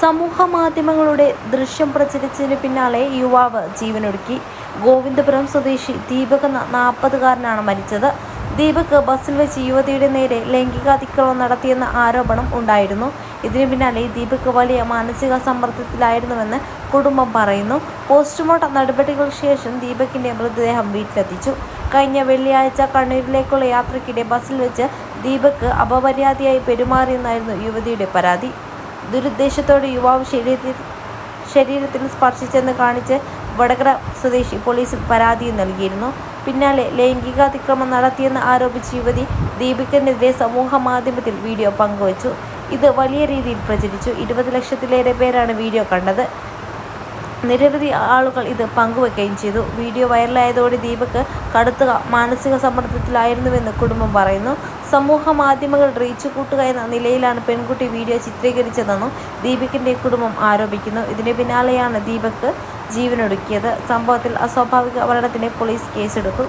സമൂഹ മാധ്യമങ്ങളുടെ ദൃശ്യം പ്രചരിച്ചതിന് പിന്നാലെ യുവാവ് ജീവനൊടുക്കി. ഗോവിന്ദപുരം സ്വദേശി ദീപക് എന്ന നാൽപ്പതുകാരനാണ് മരിച്ചത്. ദീപക് ബസ്സിൽ വെച്ച് യുവതിയുടെ നേരെ ലൈംഗികാതിക്രമം നടത്തിയെന്ന ആരോപണം ഉണ്ടായിരുന്നു. ഇതിനു പിന്നാലെ ദീപക് വലിയ മാനസിക സമ്മർദ്ദത്തിലായിരുന്നുവെന്ന് കുടുംബം പറയുന്നു. പോസ്റ്റ്മോർട്ടം നടപടികൾക്ക് ശേഷം ദീപകിന്റെ മൃതദേഹം വീട്ടിലെത്തിച്ചു. കഴിഞ്ഞ വെള്ളിയാഴ്ച കണ്ണൂരിലേക്കുള്ള യാത്രയ്ക്കിടെ ബസ്സിൽ വെച്ച് ദീപക് അപമര്യാദയായി പെരുമാറിയെന്നായിരുന്നു യുവതിയുടെ പരാതി. ദുരുദ്ദേശത്തോടെ യുവാവ് ശരീരത്തിൽ ശരീരത്തിൽ സ്പർശിച്ചെന്ന് കാണിച്ച് വടകര സ്വദേശി പോലീസിൽ പരാതി നൽകിയിരുന്നു. പിന്നാലെ ലൈംഗികാതിക്രമം നടത്തിയെന്ന് ആരോപിച്ച് യുവതി ദീപികനെതിരെ സമൂഹ മാധ്യമത്തിൽ വീഡിയോ പങ്കുവച്ചു. ഇത് വലിയ രീതിയിൽ പ്രചരിച്ചു. ഇരുപത് ലക്ഷത്തിലേറെ പേരാണ് വീഡിയോ കണ്ടത്. നിരവധി ആളുകൾ ഇത് പങ്കുവെക്കുകയും ചെയ്തു. വീഡിയോ വൈറലായതോടെ ദീപക് കടുത്ത മാനസിക സമ്മർദ്ദത്തിലായിരുന്നുവെന്ന് കുടുംബം പറയുന്നു. സമൂഹ മാധ്യമങ്ങൾ റീച്ച് കൂട്ടുക എന്ന നിലയിലാണ് പെൺകുട്ടി വീഡിയോ ചിത്രീകരിച്ചതെന്നും ദീപകിന്റെ കുടുംബം ആരോപിക്കുന്നു. ഇതിന് പിന്നാലെയാണ് ദീപക് ജീവനൊടുക്കിയത്. സംഭവത്തിൽ അസ്വാഭാവിക മരണത്തിന് പോലീസ് കേസെടുത്തു.